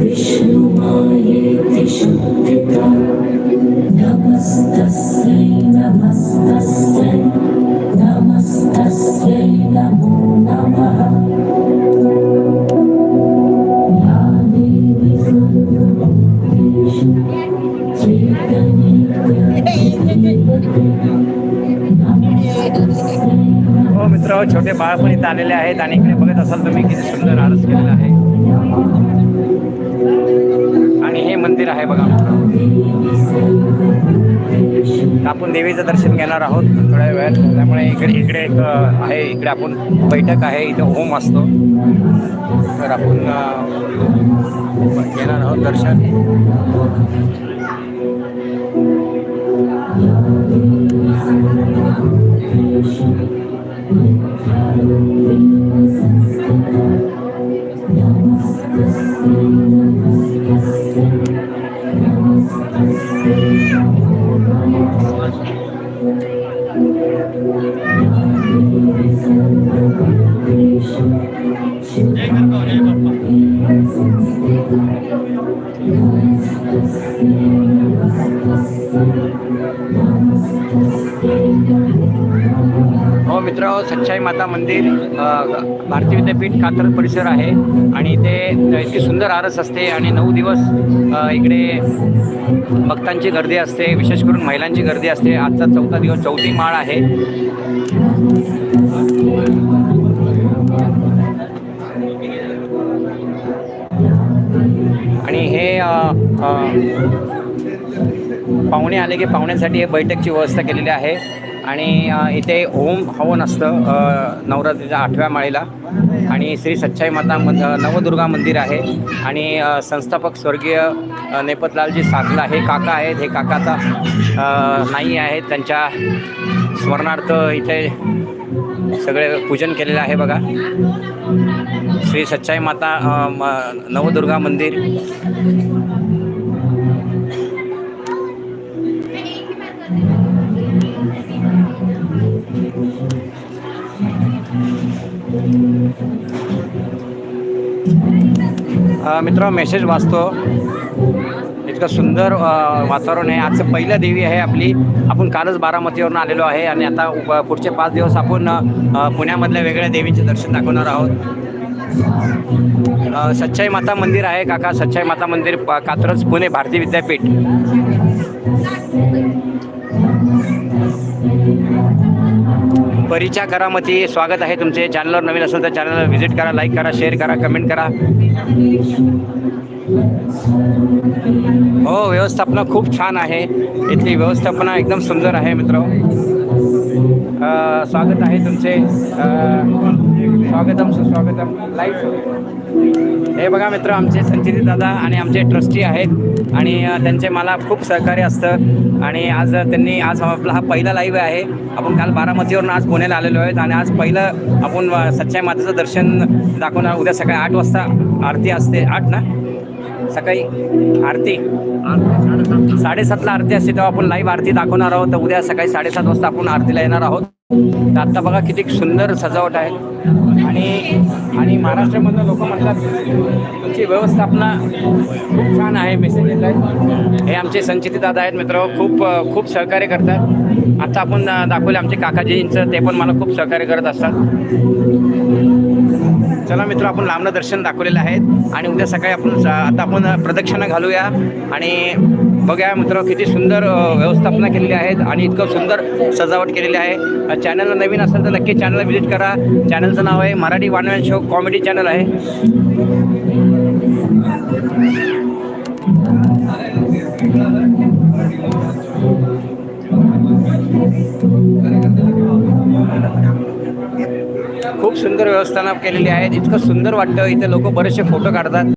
विष्णुमायेति शक्तिता नमस्तस्यै नमस्तस्यै मित्र छोटे बाळ पण इथं आलेले आहेत आणि इकडे बघत असाल तुम्ही किती सुंदर आरस केलेला आहे. आणि हे मंदिर आहे बघा. आपण देवीचं दर्शन घेणार आहोत थोड्या वेळात त्यामुळे इकडे इकडे एक आहे इकडे आपण बैठक आहे इथं होम असतो. तर आपण घेणार आहोत दर्शन. हो मित्र सच्चाई माता मंदिर भारतीय विद्यापीठ कात्रज परिसर आहे आणि इथे इतकी सुंदर आरस असते आणि नऊ दिवस इकडे भक्तांची गर्दी असते विशेष करून महिलांची गर्दी असते. आजचा चौथा दिवस चौथी माळ आहे. पाहुणे आले की पाहुण्यांसाठी हे बैठकची व्यवस्था केलेली आहे. आणि इथे ओम हवन असतं नवरात्रीच्या आठव्या माळीला. आणि श्री सच्चाई माता मंद नवदुर्गा मंदिर आहे. आणि संस्थापक स्वर्गीय नेपतलालजी साखला हे काका आहेत. हे काका आता नाही आहेत. त्यांच्या स्मरणार्थ इथे सगळे पूजन केलेलं आहे बघा. श्री सच्चाई माता म- नवदुर्गा मंदिर. मित्र मेसेज वाचतो. इतकं सुंदर वातावरण आहे. आजचं पहिलं देवी आहे आपली. आपण कालच बारामतीवरून आलेलो आहे आणि आता पुढचे पाच दिवस आपण पुण्यामधल्या वेगळ्या देवींचे दर्शन दाखवणार आहोत. सच्चाई माता मंदिर आहे काका. सच्चाई माता मंदिर कात्रज पुणे भारती विद्यापीठ. परीच्या करामध्ये स्वागत आहे तुमचे. चॅनलवर नवीन असेल तर चॅनलला व्हिजिट करा लाईक करा शेअर करा कमेंट करा. हो व्यवस्थापना खूप छान आहे. इथली व्यवस्थापना एकदम सुंदर आहे मित्र. स्वागत आहे तुमचे. स्वागतम सुस्वागतम. लाईक हे बघा मित्र आमचे संचिती दादा आणि आमचे ट्रस्टी आहेत आणि त्यांचे मला खूप सहकार्य असतं आणि आज त्यांनी आज आपला हा पहिला लाईव्ह आहे. आपण काल बारामतीवरून आज पुण्याला आलेलो आहेत आणि आज पहिलं आपण सच्चाई मातेचं दर्शन दाखवणार. उद्या सकाळी आठ वाजता आरती असते. आठ ना? सकाळी आरती? साडेसातला आरती असते तेव्हा आपण लाईव्ह आरती दाखवणार आहोत. तर उद्या सकाळी साडेसात वाजता आपण आरतीला येणार आहोत. आत्ता बघा किती सुंदर सजावट आहे. आणि आणि महाराष्ट्रामधनं लोक म्हणतात तुमची व्यवस्थापना खूप छान आहे मेसेज येत आहे हे आमचे संचिती दादा आहेत मित्र खूप खूप सहकार्य करतात. आता आपण दाखवले आमचे काकाजींचं ते पण मला खूप सहकार्य करत असतात. चला मित्र आपण लांबनं दर्शन दाखवलेलं आहेत आणि उद्या सकाळी आपण आता आपण प्रदक्षिणा घालूया. आणि बघा मित्र किती सुंदर व्यवस्थापना केलेली आहेत आणि इतकं सुंदर सजावट केलेली आहे. चॅनलला नवीन असेल तर नक्की चॅनलला व्हिजिट करा. चॅनलचं नाव आहे मराठी वानव्यान शो कॉमेडी चॅनल आहे. खूप सुंदर व्यवस्थापना केलेली आहे इतकं सुंदर वाटतं. इथे लोक बरेचसे फोटो काढतात.